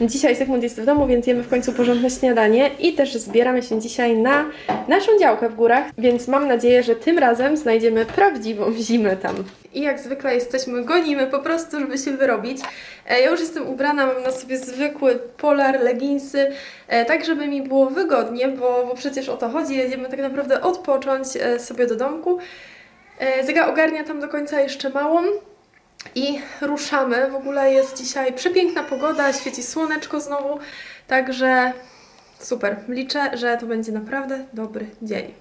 Dzisiaj Zygmunt jest w domu, więc jemy w końcu porządne śniadanie i też zbieramy się dzisiaj na naszą działkę w górach, więc mam nadzieję, że tym razem znajdziemy prawdziwą zimę tam. I jak zwykle jesteśmy, gonimy po prostu, żeby się wyrobić. E, Ja już jestem ubrana, mam na sobie zwykły polar, leginsy, e, tak żeby mi było wygodnie, bo, bo przecież o to chodzi, jedziemy tak naprawdę odpocząć e, sobie do domku. Zyga ogarnia tam do końca jeszcze małą, i ruszamy. W ogóle jest dzisiaj przepiękna pogoda, świeci słoneczko znowu, także super. Liczę, że to będzie naprawdę dobry dzień.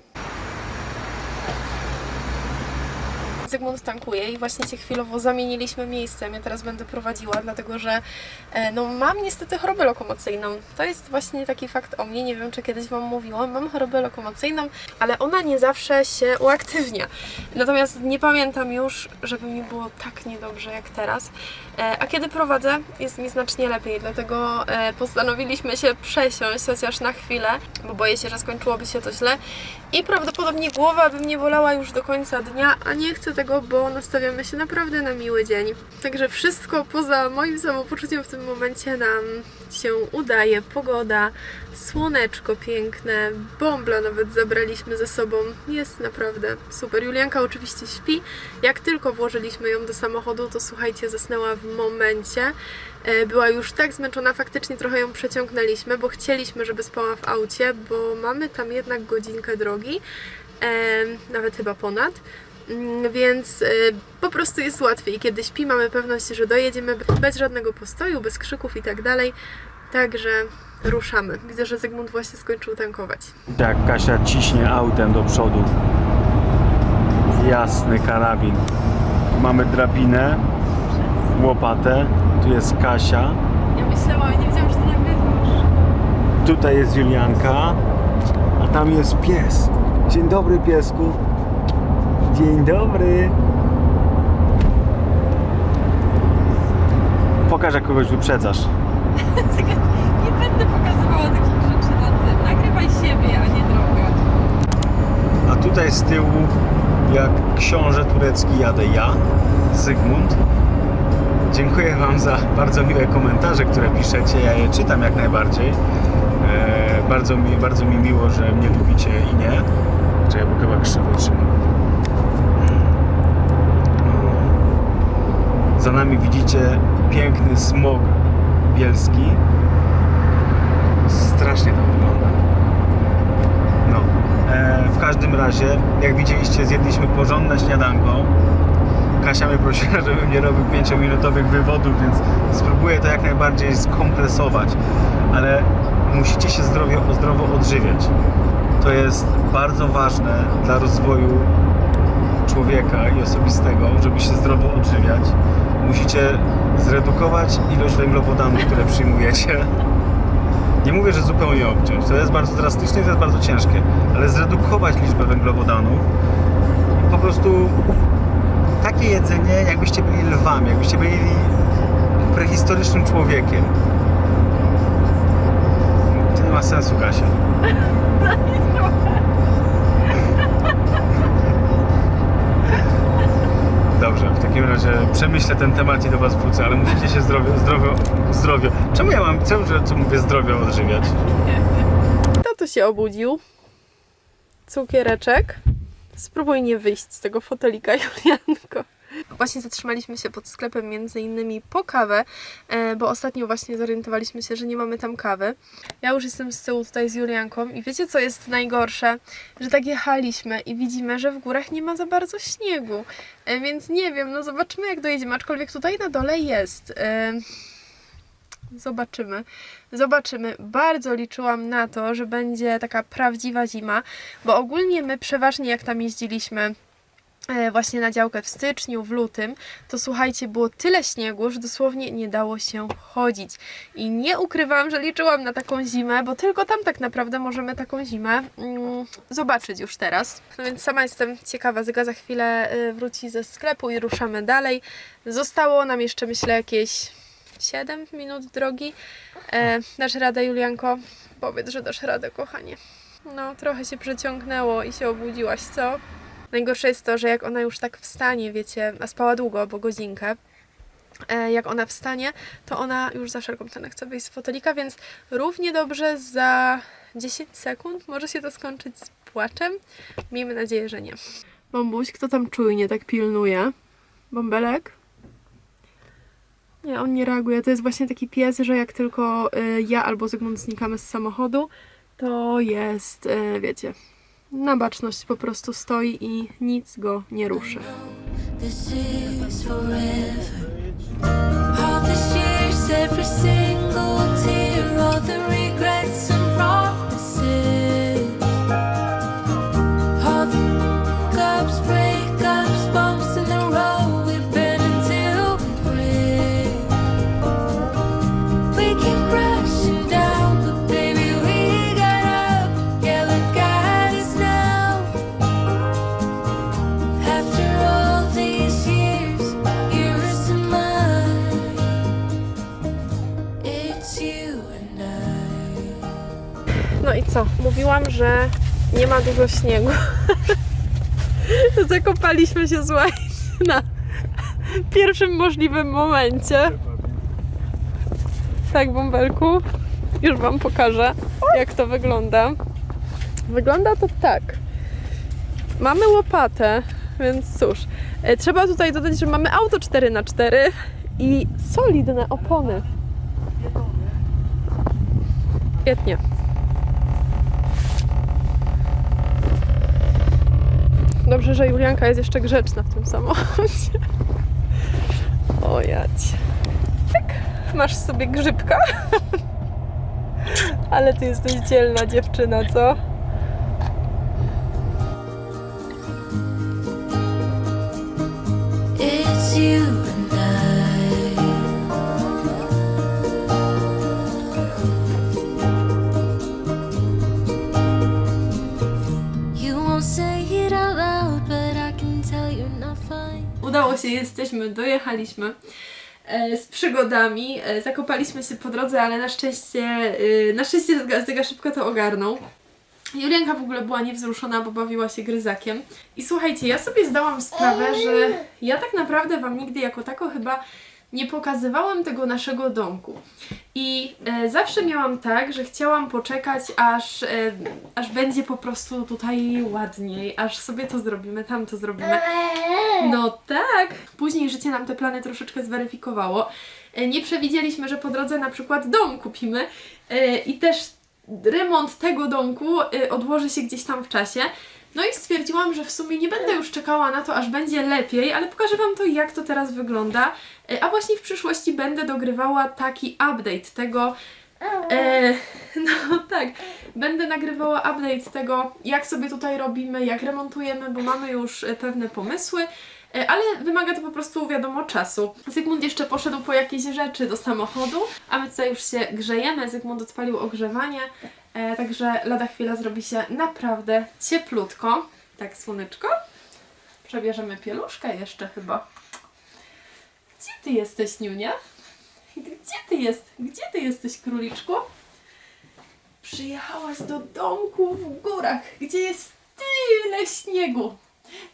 Zygmunt tankuje i właśnie się chwilowo zamieniliśmy miejscem. Ja teraz będę prowadziła, dlatego że e, no, mam niestety chorobę lokomocyjną. To jest właśnie taki fakt o mnie. Nie wiem, czy kiedyś Wam mówiłam. Mam chorobę lokomocyjną, ale ona nie zawsze się uaktywnia. Natomiast nie pamiętam już, żeby mi było tak niedobrze jak teraz. E, A kiedy prowadzę, jest mi znacznie lepiej, dlatego e, postanowiliśmy się przesiąść chociaż na chwilę, bo boję się, że skończyłoby się to źle. I prawdopodobnie głowa by mnie bolała już do końca dnia, a nie chcę tego, bo nastawiamy się naprawdę na miły dzień. Także wszystko poza moim samopoczuciem w tym momencie nam się udaje. Pogoda, słoneczko piękne, bąbla nawet zabraliśmy ze sobą. Jest naprawdę super. Julianka oczywiście śpi. Jak tylko włożyliśmy ją do samochodu, to słuchajcie, zasnęła w momencie. E, Była już tak zmęczona, faktycznie trochę ją przeciągnęliśmy, bo chcieliśmy, żeby spała w aucie, bo mamy tam jednak godzinkę drogi, e, nawet chyba ponad. Mm, Więc e, po prostu jest łatwiej. Kiedy śpi, mamy pewność, że dojedziemy bez żadnego postoju, bez krzyków i tak dalej. Także ruszamy. Widzę, że Zygmunt właśnie skończył tankować. Jak Kasia ciśnie autem do przodu. Jasny karabin. Tu mamy drabinę, łopatę. Tu jest Kasia. Ja myślałam, nie wiedziałam, że to nagrywasz. Tutaj jest Julianka. A tam jest pies. Dzień dobry piesku. Dzień dobry. Pokaż jak kogoś wyprzedzasz. Nie będę pokazywała takich rzeczy na tym. Nagrywaj siebie, a nie drogę. A tutaj z tyłu, jak książę turecki, jadę ja, Zygmunt. Dziękuję Wam za bardzo miłe komentarze, które piszecie. Ja je czytam jak najbardziej. E, bardzo, mi, bardzo mi miło, że mnie lubicie i nie. Czy ja chyba krzywo trzymam. Za nami widzicie piękny smog bielski. Strasznie to wygląda. No, e, w każdym razie, jak widzieliście, zjedliśmy porządne śniadanko. Kasia mnie prosiła, żebym nie robił 5-minutowych wywodów, więc spróbuję to jak najbardziej skompresować. Ale musicie się zdrowie, zdrowo odżywiać. To jest bardzo ważne dla rozwoju człowieka i osobistego, żeby się zdrowo odżywiać. Musicie zredukować ilość węglowodanów, które przyjmujecie. Nie mówię, że zupełnie obciąć. To jest bardzo drastyczne i to jest bardzo ciężkie, ale zredukować liczbę węglowodanów. Po prostu takie jedzenie, jakbyście byli lwami, jakbyście byli prehistorycznym człowiekiem. To nie ma sensu, Kasia. takim razie przemyślę ten temat i do Was wrócę, ale musicie się zdrowie, zdrowie, zdrowie. Czemu ja mam, czemu co mówię zdrowie odżywiać? Tato się obudził. Cukiereczek. Spróbuj nie wyjść z tego fotelika, Julianko. Właśnie zatrzymaliśmy się pod sklepem między innymi po kawę, e, bo ostatnio właśnie zorientowaliśmy się, że nie mamy tam kawy. Ja już jestem z tyłu tutaj z Julianką i wiecie co jest najgorsze? Że tak jechaliśmy i widzimy, że w górach nie ma za bardzo śniegu. E, Więc nie wiem, no zobaczymy jak dojedziemy, aczkolwiek tutaj na dole jest. E, Zobaczymy. Zobaczymy. Bardzo liczyłam na to, że będzie taka prawdziwa zima, bo ogólnie my przeważnie jak tam jeździliśmy właśnie na działkę w styczniu, w lutym, to słuchajcie, było tyle śniegu, że dosłownie nie dało się chodzić. I nie ukrywam, że liczyłam na taką zimę, bo tylko tam tak naprawdę możemy taką zimę mm, zobaczyć już teraz. No więc sama jestem ciekawa, Zyga za chwilę y, wróci ze sklepu i ruszamy dalej. Zostało nam jeszcze myślę jakieś 7 minut drogi. E, dasz radę, Julianko? Powiedz, że dasz radę, kochanie. No, trochę się przeciągnęło i się obudziłaś, co? Najgorsze jest to, że jak ona już tak wstanie, wiecie, a spała długo, bo godzinkę, e, jak ona wstanie, to ona już za wszelką cenę chce wyjść z fotelika, więc równie dobrze za 10 sekund może się to skończyć z płaczem. Miejmy nadzieję, że nie. Bambuś, kto tam czujnie tak pilnuje? Bąbelek? Nie, on nie reaguje. To jest właśnie taki pies, że jak tylko y, ja albo Zygmunt znikamy z samochodu, to jest, y, wiecie, na baczność po prostu stoi i nic go nie ruszy. All this years, every single tear, że nie ma dużo śniegu. Zakopaliśmy się, słuchajcie, na pierwszym możliwym momencie. Tak, bąbelku. Już Wam pokażę, jak to wygląda. Wygląda to tak. Mamy łopatę, więc cóż. E, Trzeba tutaj dodać, że mamy auto 4x4 i solidne opony. Świetnie. Dobrze, że Julianka jest jeszcze grzeczna w tym samochodzie. O jać. Tak, masz sobie grzybka. Ale ty jesteś dzielna dziewczyna, co? It's you Udało się, jesteśmy, dojechaliśmy e, z przygodami. E, zakopaliśmy się po drodze, ale na szczęście, e, na szczęście Zyga szybko to ogarnął. Julianka w ogóle była niewzruszona, bo bawiła się gryzakiem. I słuchajcie, ja sobie zdałam sprawę, że ja tak naprawdę Wam nigdy jako tako chyba nie pokazywałam tego naszego domku. I e, zawsze miałam tak, że chciałam poczekać, aż, e, aż będzie po prostu tutaj ładniej, aż sobie to zrobimy, tam to zrobimy. No tak. Później życie nam te plany troszeczkę zweryfikowało. E, Nie przewidzieliśmy, że po drodze na przykład dom kupimy e, i też remont tego domku e, odłoży się gdzieś tam w czasie. No i stwierdziłam, że w sumie nie będę już czekała na to, aż będzie lepiej, ale pokażę Wam to, jak to teraz wygląda. E, A właśnie w przyszłości będę dogrywała taki update tego, E, no tak, będę nagrywała update tego, jak sobie tutaj robimy, jak remontujemy, bo mamy już e, pewne pomysły, ale wymaga to po prostu, wiadomo, czasu. Zygmunt jeszcze poszedł po jakieś rzeczy do samochodu, a my tutaj już się grzejemy. Zygmunt odpalił ogrzewanie, e, także lada chwila zrobi się naprawdę cieplutko. Tak, słoneczko. Przebierzemy pieluszkę jeszcze chyba. Gdzie ty jesteś, Niunia? Gdzie ty jest? Gdzie ty jesteś, króliczku? Przyjechałaś do domku w górach, gdzie jest tyle śniegu.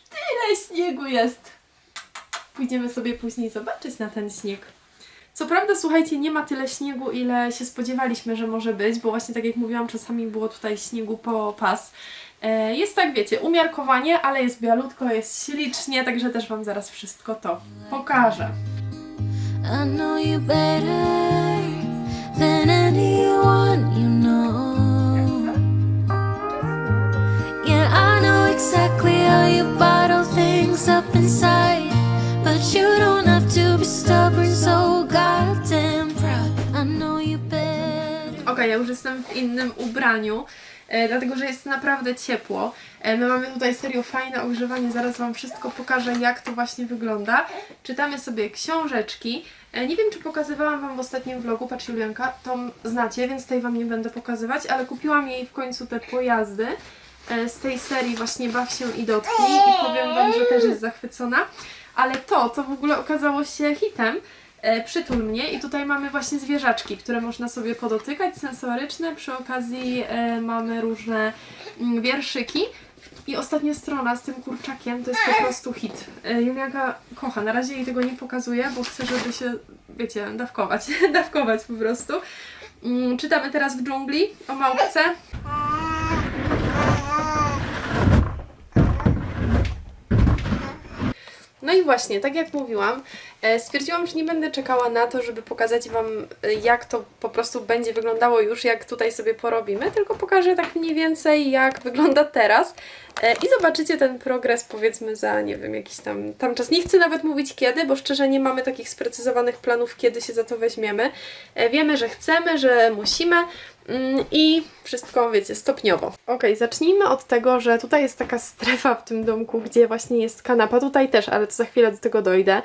Tyle śniegu jest. Pójdziemy sobie później zobaczyć na ten śnieg. Co prawda, słuchajcie, nie ma tyle śniegu, ile się spodziewaliśmy, że może być, bo właśnie tak jak mówiłam, czasami było tutaj śniegu po pas. E, Jest tak, wiecie, umiarkowanie, ale jest bialutko, jest ślicznie, także też Wam zaraz wszystko to pokażę. I know you better than anyone you know. Yeah, I know exactly things up inside. But you don't have to be stubborn, so. I know you better. Okej, ja już jestem w innym ubraniu, e, dlatego że jest naprawdę ciepło. E, my mamy tutaj serio fajne ogrzewanie, zaraz Wam wszystko pokażę, jak to właśnie wygląda. Czytamy sobie książeczki. E, nie wiem, czy pokazywałam Wam w ostatnim vlogu, patrz Julianka, to znacie, więc tutaj Wam nie będę pokazywać, ale kupiłam jej w końcu te pojazdy z tej serii właśnie Baw się i dotknij i powiem Wam, że też jest zachwycona. Ale to, co w ogóle okazało się hitem, e, przytul mnie i tutaj mamy właśnie zwierzaczki, które można sobie podotykać, sensoryczne, przy okazji e, mamy różne mm, wierszyki. I ostatnia strona z tym kurczakiem to jest po prostu hit. E, Julianka kocha. Na razie jej tego nie pokazuje, bo chce, żeby się, wiecie, dawkować. dawkować po prostu. Mm, Czytamy teraz w dżungli o małpce. No i właśnie, tak jak mówiłam, e, stwierdziłam, że nie będę czekała na to, żeby pokazać Wam, e, jak to po prostu będzie wyglądało już, jak tutaj sobie porobimy, tylko pokażę tak mniej więcej, jak wygląda teraz e, i zobaczycie ten progres, powiedzmy, za, nie wiem, jakiś tam, tam czas. Nie chcę nawet mówić kiedy, bo szczerze nie mamy takich sprecyzowanych planów, kiedy się za to weźmiemy. Wiemy, że chcemy, że musimy, I wszystko, wiecie, stopniowo. Ok, zacznijmy od tego, że tutaj jest taka strefa w tym domku, gdzie właśnie jest kanapa. Tutaj też, ale to za chwilę do tego dojdę.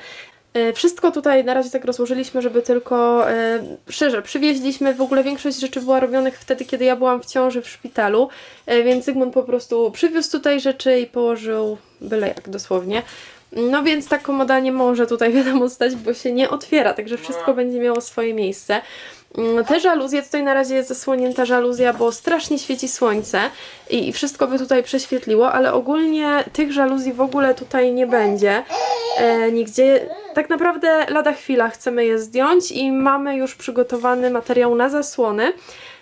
E, Wszystko tutaj na razie tak rozłożyliśmy, żeby tylko, e, szczerze, przywieźliśmy, w ogóle większość rzeczy była robionych wtedy, kiedy ja byłam w ciąży w szpitalu, e, więc Zygmunt po prostu przywiózł tutaj rzeczy i położył byle jak dosłownie. No więc ta komoda nie może tutaj wiadomo stać, bo się nie otwiera, także wszystko będzie miało swoje miejsce. Mm, Te żaluzje, tutaj na razie jest zasłonięta żaluzja, bo strasznie świeci słońce i, wszystko by tutaj prześwietliło, ale ogólnie tych żaluzji w ogóle tutaj nie będzie e, nigdzie. Tak naprawdę lada chwila chcemy je zdjąć i mamy już przygotowany materiał na zasłony.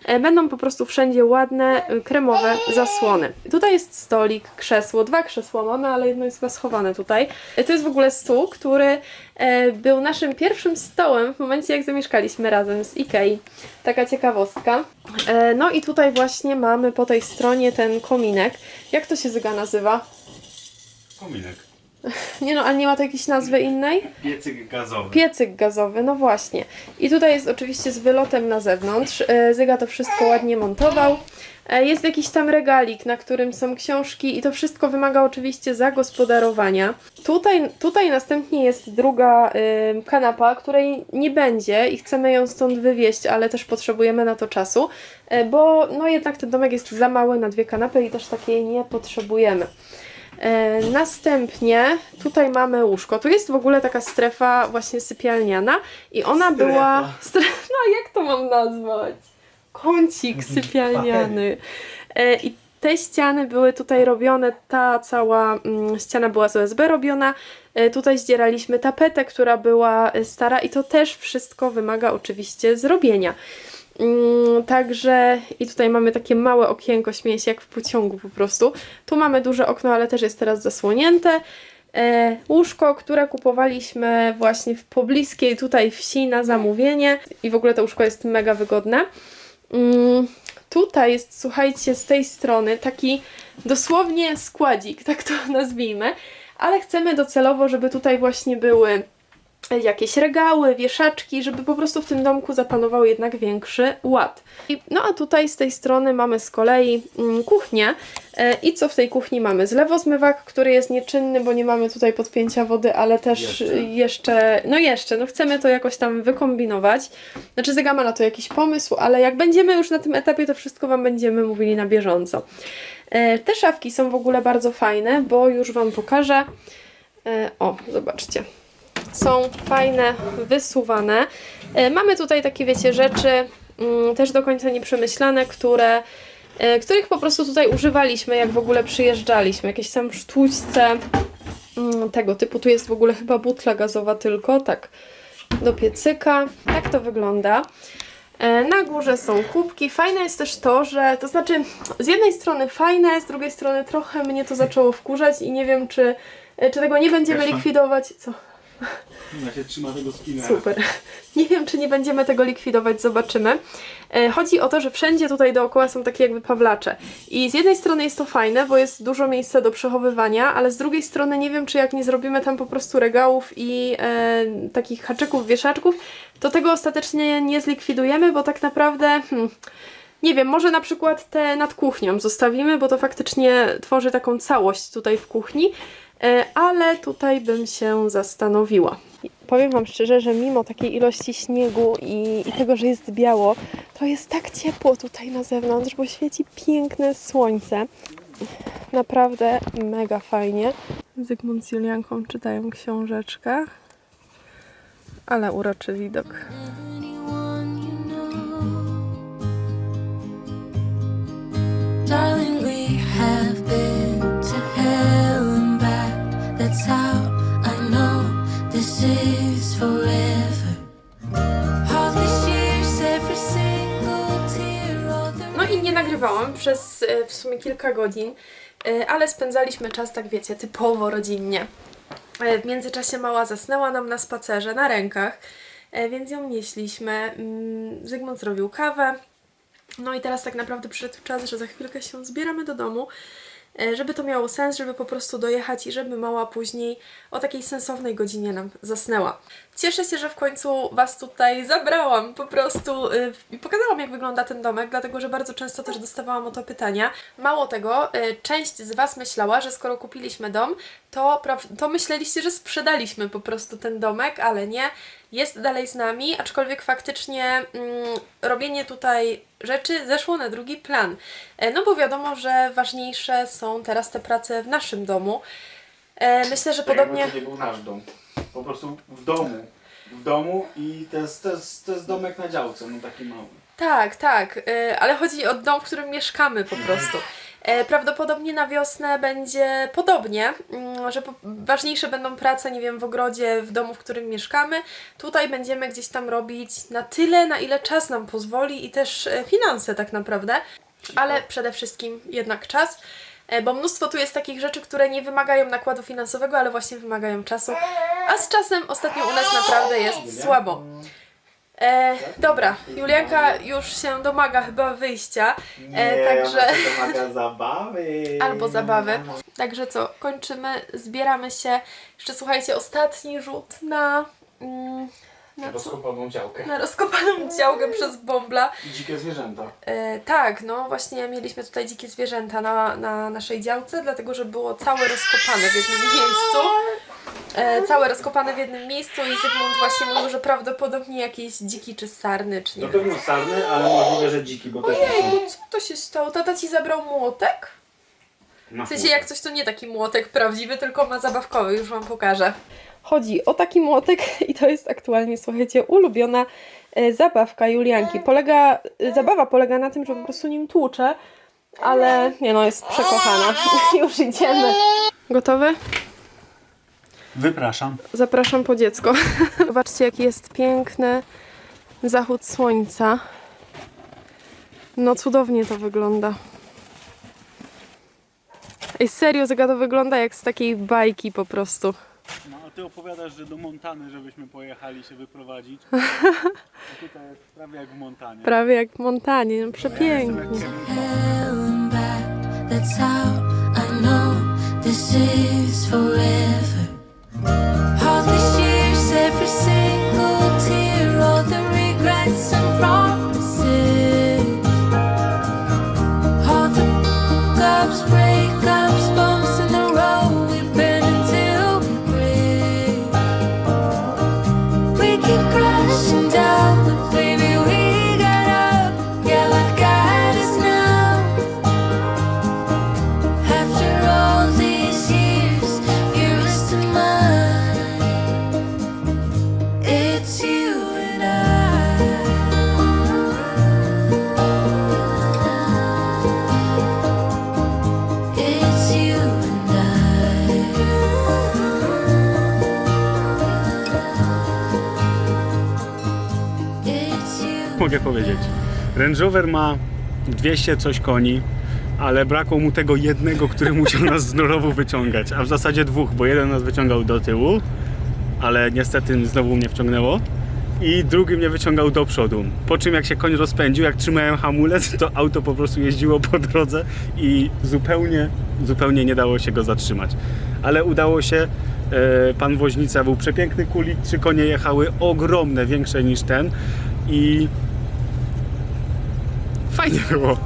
E, Będą po prostu wszędzie ładne, y, kremowe zasłony. Tutaj jest stolik, krzesło, dwa krzesła mamy, ale jedno jest chyba schowane tutaj. E, To jest w ogóle stół, który e, był naszym pierwszym stołem w momencie jak zamieszkaliśmy razem z Ikei. Taka ciekawostka. E, No i tutaj właśnie mamy po tej stronie ten kominek. Jak to się Zyga nazywa? Kominek. Nie no, ale nie ma to jakiejś nazwy innej? Piecyk gazowy. Piecyk gazowy, no właśnie. I tutaj jest oczywiście z wylotem na zewnątrz. E, Zyga to wszystko ładnie montował. E, Jest jakiś tam regalik, na którym są książki i to wszystko wymaga oczywiście zagospodarowania. Tutaj, tutaj następnie jest druga y, kanapa, której nie będzie i chcemy ją stąd wywieźć, ale też potrzebujemy na to czasu, e, bo no jednak ten domek jest za mały na dwie kanapy i też takiej nie potrzebujemy. E, następnie tutaj mamy łóżko. Tu jest w ogóle taka strefa właśnie sypialniana i ona Strefa. była. Stre... No jak to mam nazwać? Kącik sypialniany. E, I te ściany były tutaj robione, ta cała mm, ściana była z OSB robiona. E, tutaj zdzieraliśmy tapetę, która była stara i to też wszystko wymaga oczywiście zrobienia. Mm, Także i tutaj mamy takie małe okienko, śmieję się jak w pociągu po prostu. Tu mamy duże okno, ale też jest teraz zasłonięte. E, łóżko, które kupowaliśmy właśnie w pobliskiej tutaj wsi na zamówienie i w ogóle to łóżko jest mega wygodne. Mm, tutaj jest, słuchajcie, z tej strony taki dosłownie składzik, tak to nazwijmy, ale chcemy docelowo, żeby tutaj właśnie były jakieś regały, wieszaczki, żeby po prostu w tym domku zapanował jednak większy ład. No a tutaj z tej strony mamy z kolei mm, kuchnię e, i co w tej kuchni mamy? Zlewozmywak, który jest nieczynny, bo nie mamy tutaj podpięcia wody, ale też Jeszcze. jeszcze, no jeszcze, no chcemy to jakoś tam wykombinować. Znaczy Zyga ma na to jakiś pomysł, ale jak będziemy już na tym etapie, to wszystko Wam będziemy mówili na bieżąco. E, Te szafki są w ogóle bardzo fajne, bo już Wam pokażę. E, O, zobaczcie są fajne, wysuwane. E, Mamy tutaj takie, wiecie, rzeczy mm, też do końca nieprzemyślane, które, e, których po prostu tutaj używaliśmy, jak w ogóle przyjeżdżaliśmy. Jakieś tam sztućce mm, tego typu. Tu jest w ogóle chyba butla gazowa tylko, tak, do piecyka. Tak to wygląda. E, Na górze są kubki. Fajne jest też to, że to znaczy z jednej strony fajne, z drugiej strony trochę mnie to zaczęło wkurzać i nie wiem, czy, czy tego nie będziemy Wiesz, likwidować. Co? Ja się trzyma tego spina. Super. Nie wiem, czy nie będziemy tego likwidować, zobaczymy. E, Chodzi o to, że wszędzie tutaj dookoła są takie jakby pawlacze. I z jednej strony jest to fajne, bo jest dużo miejsca do przechowywania, ale z drugiej strony nie wiem, czy jak nie zrobimy tam po prostu regałów i e, takich haczyków, wieszaczków, to tego ostatecznie nie zlikwidujemy, bo tak naprawdę... Hmm, nie wiem, może na przykład te nad kuchnią zostawimy, bo to faktycznie tworzy taką całość tutaj w kuchni, ale tutaj bym się zastanowiła. Powiem Wam szczerze, że mimo takiej ilości śniegu i, i tego, że jest biało, to jest tak ciepło tutaj na zewnątrz, bo świeci piękne słońce. Naprawdę mega fajnie. Zygmunt z Julianką czytają książeczkę, ale uroczy widok. Przez e, w sumie kilka godzin, e, ale spędzaliśmy czas, tak wiecie, typowo rodzinnie. E, W międzyczasie mała zasnęła nam na spacerze, na rękach, więc ją nieśliśmy. Mm, Zygmunt zrobił kawę. No i teraz tak naprawdę przyszedł czas, że za chwilkę się zbieramy do domu, żeby to miało sens, żeby po prostu dojechać i żeby mała później o takiej sensownej godzinie nam zasnęła. Cieszę się, że w końcu Was tutaj zabrałam po prostu y, i pokazałam, jak wygląda ten domek, dlatego że bardzo często też dostawałam o to pytania. Mało tego, y, część z Was myślała, że skoro kupiliśmy dom, to, to myśleliście, że sprzedaliśmy po prostu ten domek, ale nie. Jest dalej z nami, aczkolwiek faktycznie mm, robienie tutaj rzeczy zeszło na drugi plan. E, No bo wiadomo, że ważniejsze są teraz te prace w naszym domu. E, Myślę, że podobnie. Tak to nie był nasz dom. Po prostu w domu. W domu i to jest, to jest, to jest domek na działce, no taki mały. Tak, tak, y, ale chodzi o dom, w którym mieszkamy po prostu. E, Prawdopodobnie na wiosnę będzie podobnie, mm, że ważniejsze będą prace, nie wiem, w ogrodzie, w domu, w którym mieszkamy. Tutaj będziemy gdzieś tam robić na tyle, na ile czas nam pozwoli i też e, finanse tak naprawdę, ale przede wszystkim jednak czas. E, Bo mnóstwo tu jest takich rzeczy, które nie wymagają nakładu finansowego, ale właśnie wymagają czasu. A z czasem ostatnio u nas naprawdę jest słabo. E, dobra, Julianka już się domaga chyba wyjścia, e, także domaga zabawy. albo zabawy. Także co, kończymy, zbieramy się. Jeszcze słuchajcie, ostatni rzut na, mm, na? Rozkopaną działkę. na rozkopaną działkę przez bąbla. I dzikie zwierzęta. E, tak, no właśnie mieliśmy tutaj dzikie zwierzęta na, na naszej działce, dlatego że było całe rozkopane w jednym miejscu. E, całe rozkopane w jednym miejscu i Zygmunt właśnie mówił, że prawdopodobnie jakieś dziki czy sarny, czy nie Na pewno sarny, ale możliwe, że dziki, bo też Ojejku, co to się stało? Tata ci zabrał młotek? są. W sensie jak coś to nie taki młotek prawdziwy, tylko ma zabawkowy, już wam pokażę. Chodzi o taki młotek i to jest aktualnie, słuchajcie, ulubiona e, zabawka Julianki. Polega, e, zabawa polega na tym, że po prostu nim tłucze, ale nie no, jest przekochana. już idziemy. Gotowy? Wypraszam. Zapraszam po dziecko. Zobaczcie, jaki jest piękny zachód słońca. No cudownie to wygląda. Ej, serio, Zyga, to wygląda jak z takiej bajki po prostu. No ty opowiadasz, że do Montany, żebyśmy pojechali się wyprowadzić. A tutaj jest prawie jak w Montanie. Prawie jak w Montanie, no przepięknie. hell and back. That's how I know this is forever. Mogę powiedzieć. Range Rover ma 200 coś koni, ale brakło mu tego jednego, który musiał nas z rowu wyciągać, a w zasadzie dwóch, bo jeden nas wyciągał do tyłu, ale niestety znowu mnie wciągnęło i drugi mnie wyciągał do przodu. Po czym jak się koń rozpędził, jak trzymałem hamulec, to auto po prostu jeździło po drodze i zupełnie, zupełnie nie dało się go zatrzymać. Ale udało się, e, pan woźnica był przepiękny kulik, trzy konie jechały ogromne, większe niż ten i fajnie było.